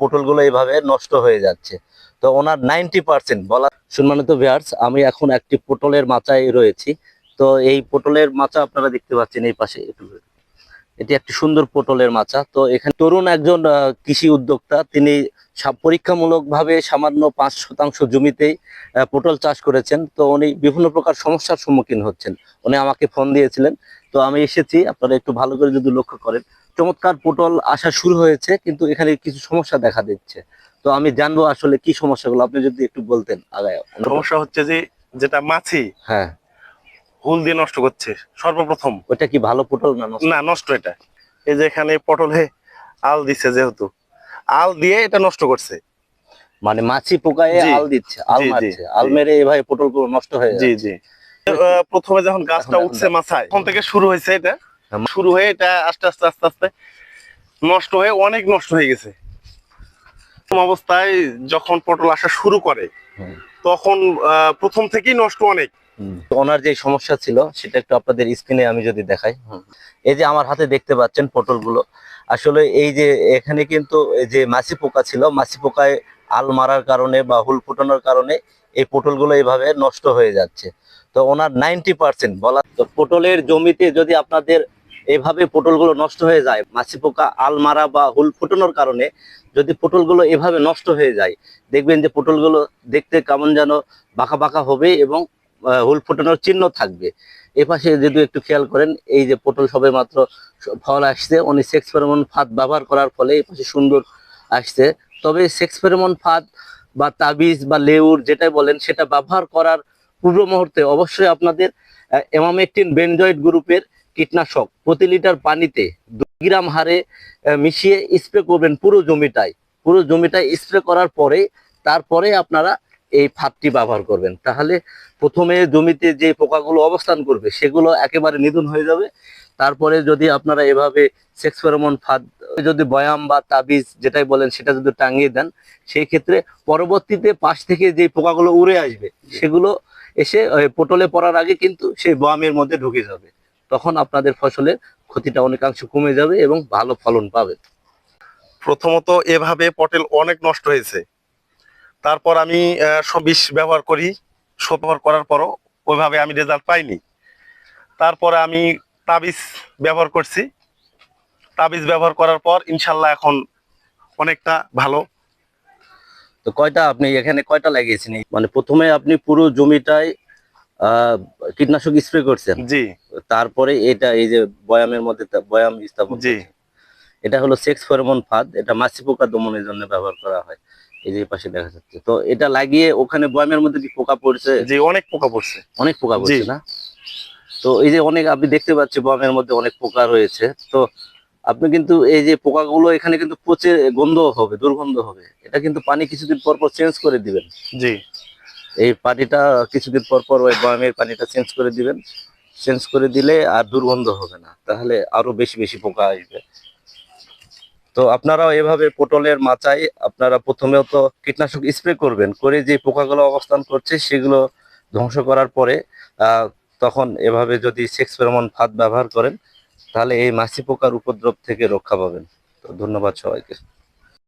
পটলগুলো এইভাবে নষ্ট হয়ে যাচ্ছে। তো ওনার নাইনটি পার্সেন্ট বলা সম্মানিত ভিয়ার্স আমি এখন একটি পটলের মাচায় রয়েছি। তো এই পটলের মাচা আপনারা দেখতে পাচ্ছেন এই পাশে। এটি একটি সুন্দর পটলের মাচা। তো এখানে তরুণ একজন কৃষি উদ্যোক্তা। তিনি পরীক্ষামূলকভাবে সামান্য পাঁচ শতাংশ জমিতেই পটল চাষ করেছেন। তো উনি বিভিন্ন প্রকার সমস্যার সম্মুখীন হচ্ছেন। উনি আমাকে ফোন দিয়েছিলেন। তো আমি এসেছি। আপনারা একটু ভালো করে যদি লক্ষ্য করেন চমৎকার পটল আসা শুরু হয়েছে কিন্তু এখানে কিছু সমস্যা দেখা দিচ্ছে। তো আমি জানব আসলে কি সমস্যাগুলো আপনি যদি একটু বলতেন আগায়। সমস্যা হচ্ছে যে যেটা মাছি হ্যাঁ। হুল দিয়ে নষ্ট করছে সর্বপ্রথম। ওটা কি ভালো পটল না নষ্ট? না নষ্ট এটা। এই যে এখানে পটলে আল দিচ্ছে যেহেতু আল দিয়ে এটা নষ্ট করছে। মানে মাছি পোকায় আল দিচ্ছে আল মারছে। আল। মেরে এভাবে পটলগুলো নষ্ট হয়ে জি জি। প্রথমে যখন গাছটা উঠছে মাথায় তখন থেকে শুরু হয়েছে এটা। শুরু হয়ে এটা আস্তে আস্তে আস্তে আস্তে নষ্ট হয়ে অনেক নষ্ট হয়ে গেছে। প্রথম অবস্থায় যখন পটল আসা শুরু করে তখন আহ, প্রথম থেকেই নষ্ট অনেক। তো ওনার যে সমস্যা ছিল সেটা একটু আপনাদের স্ক্রিনে আমি যদি দেখাই এই যে আমার হাতে দেখতে পাচ্ছেন পটলগুলো আসলে এই যে এখানে কিন্তু এই যে মাছি পোকা ছিল মাছি পোকায় আল মারার কারণে বা হুল ফুটানোর কারণে এই পটলগুলো এইভাবে নষ্ট হয়ে যাচ্ছে। তো ওনার নাইনটি পার্সেন্ট বলা তো পটলের জমিতে যদি আপনাদের এভাবে পটলগুলো নষ্ট হয়ে যায়, মাছি পোকা, আলমারা বা হুল ফুটানোর কারণে যদি পটলগুলো এভাবে নষ্ট হয়ে যায়, দেখবেন যে পটলগুলো দেখতে কেমন যেন বাঁকা বাঁকা হবে এবং হুল ফোটানোর চিহ্ন থাকবে। এ পাশে যদি একটু খেয়াল করেন, এই যে পটল সবে মাত্র ফল আসছে, উনি সেক্স ফেরোমন ফাঁদ ব্যবহার করার ফলে এই পাশে সুন্দর আসছে। তবে সেক্স ফেরোমন ফাঁদ বা তাবিজ বা লেউর যেটাই বলেন, সেটা ব্যবহার করার পূর্ব মুহূর্তে অবশ্যই আপনাদের এমামেকটিন বেনজয়েড গ্রুপের কীটনাশক প্রতি লিটার পানিতে দুই গ্রাম হারে মিশিয়ে স্প্রে করবেন পুরো জমিটায়। পুরো জমিটায় স্প্রে করার পরে, তারপরে আপনারা এই ফাঁদটি ব্যবহার করবেন। তাহলে প্রথমে জমিতে যে পোকাগুলো অবস্থান করবে, সেগুলো একেবারে নিধন হয়ে যাবে। তারপরে যদি আপনারা এভাবে সেক্স ফেরোমন ফাঁদ, যদি বয়াম বা তাবিজ যেটাই বলেন, সেটা যদি টাঙিয়ে দেন সেই ক্ষেত্রে পরবর্তীতে পাশ থেকে যে পোকাগুলো উড়ে আসবে, সেগুলো এসে পটলে পড়ার আগে কিন্তু সেই বয়ামের মধ্যে ঢুকে যাবে। তখন আপনাদের ফসলের ক্ষতিটা অনেকাংশ কমে যাবে এবং ভালো ফলন পাবে। প্রথমত এভাবে পটেল অনেক নষ্ট হয়েছে। তারপর আমি বিষ ব্যবহার করি সব ব্যবহার করার পরও ওইভাবে আমি রেজাল্ট পাইনি। তারপরে আমি তাবিজ ব্যবহার করছি। তাবিজ ব্যবহার করার পর ইনশাল্লাহ এখন অনেকটা ভালো। তো কয়টা আপনি এখানে কয়টা লাগিয়েছেন? মানে প্রথমে আপনি পুরো জমিটায় কীটনাশক স্প্রে করছেন। জি। তারপরে এটা এই যে বয়ামের মধ্যে বয়াম স্থাপন জি। এটা হলো সেক্স ফেরোমন ফাঁদ এটা মাছি পোকা দমনের জন্য ব্যবহার করা হয়। এই যে পাশে দেখা যাচ্ছে। তো এটা লাগিয়ে ওখানে বয়ামের মধ্যে কি পোকা পড়ছে? জি অনেক পোকা পড়ছে। অনেক পোকা পড়ছে না? তো এই যে অনেক আপনি দেখতে পাচ্ছি বয়ামের মধ্যে অনেক পোকা রয়েছে। তো আপনি কিন্তু এই যে পোকাগুলো এখানে কিন্তু পচে গন্ধ হবে দুর্গন্ধ হবে। এটা কিন্তু পানি কিছুদিন পর পর চেঞ্জ করে দিবেন। জি। এই পানিটা কিছুদিন পর পর ওই বয়ামের পানিটা চেঞ্জ করে দিবেন। চেঞ্জ করে দিলে আর দুর্গন্ধ হবে না, তাহলে আরও বেশি বেশি পোকা আসবে। তো আপনারাও এভাবে পটলের মাচায় আপনারা প্রথমেও তো কীটনাশক স্প্রে করবেন, করে যে পোকাগুলো অবস্থান করছে সেগুলো ধ্বংস করার পরে তখন এভাবে যদি সেক্স ফেরোমন ফাঁদ ব্যবহার করেন, তাহলে এই মাছি পোকার উপদ্রব থেকে রক্ষা পাবেন। তো ধন্যবাদ সবাইকে।